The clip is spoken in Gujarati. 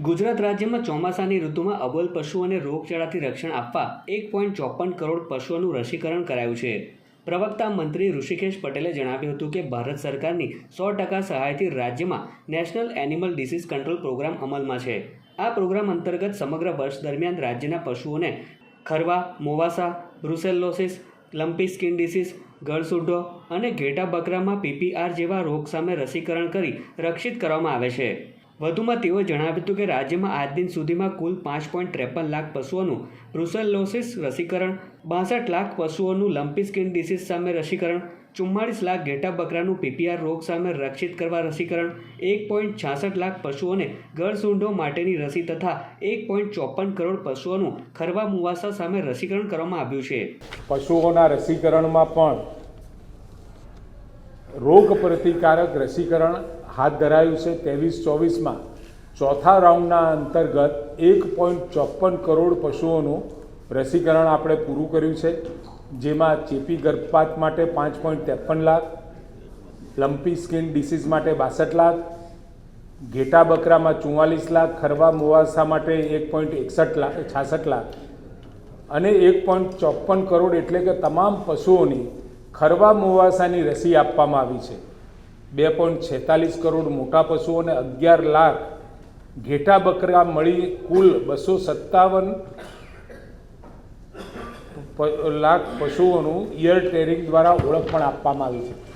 ગુજરાત રાજ્યમાં ચોમાસાની ઋતુમાં અબોલ પશુઓને રોગચાળાથી રક્ષણ આપવા એક પોઈન્ટ ચોપન કરોડ પશુઓનું રસીકરણ કરાયું છે. પ્રવક્તા મંત્રી ઋષિકેશ પટેલે જણાવ્યું હતું કે ભારત સરકારની સો ટકા સહાયથી રાજ્યમાં national animal disease control programme અમલમાં છે. આ પ્રોગ્રામ અંતર્ગત સમગ્ર વર્ષ દરમિયાન રાજ્યના પશુઓને ખરવા, મોવાસા બ્રુસેલોસિસ લંપી સ્કિન ડિસીઝ ગળસુડો અને ઘેટા બકરામાં પીપીઆર જેવા રોગ સામે રસીકરણ કરી રક્ષિત કરવામાં આવે છે. વધુમાં તેઓએ જણાવ્યું હતું કે રાજ્યમાં આજ દિન સુધીમાં કુલ પાંચ પોઈન્ટ ત્રેપન લાખ પશુઓનું બ્રુસેલોસિસ રસીકરણ, બાસઠ લાખ પશુઓનું લંપી સ્કિન ડિસીઝ સામે રસીકરણ, ચુમ્માળીસ લાખ ઘેટા બકરાનું પીપીઆર રોગ સામે રક્ષિત કરવા રસીકરણ, એક પોઈન્ટ છાસઠ લાખ પશુઓને ગળસૂંઢો માટેની રસી તથા એક પોઈન્ટ ચોપન કરોડ પશુઓનું ખરવા મુવાસા સામે રસીકરણ કરવામાં આવ્યું છે. પશુઓના રસીકરણમાં પણ રોગ પ્રતિકારક રસીકરણ હાથ ધરાયું છે ત્રેવીસ ચોવીસમાં. ચોથા રાઉન્ડના અંતર્ગત એક પોઈન્ટ ચોપન કરોડ પશુઓનું રસીકરણ આપણે પૂરું કર્યું છે, જેમાં ચેપી ગર્ભપાત માટે પાંચ પોઈન્ટ ત્રેપન લાખ, લંપી સ્કિન ડિસીઝ માટે બાસઠ લાખ, ઘેટા બકરામાં ચુમ્માલીસ લાખ, ખરવા મુવાસા માટે એક પોઈન્ટ એકસઠ લાખ, છાસઠ લાખ અને એક પોઈન્ટ ચોપન કરોડ એટલે કે તમામ પશુઓની ખરવા મુવાસાની રસી આપવામાં આવી છે. બે પોઈન્ટ છેતાલીસ કરોડ મોટા પશુઓને અગિયાર લાખ ઘેટા બકરા મળી કુલ બસો સત્તાવન લાખ પશુઓનું ઇયર ટેરિંગ દ્વારા ઓળખ પણ આપવામાં આવી છે.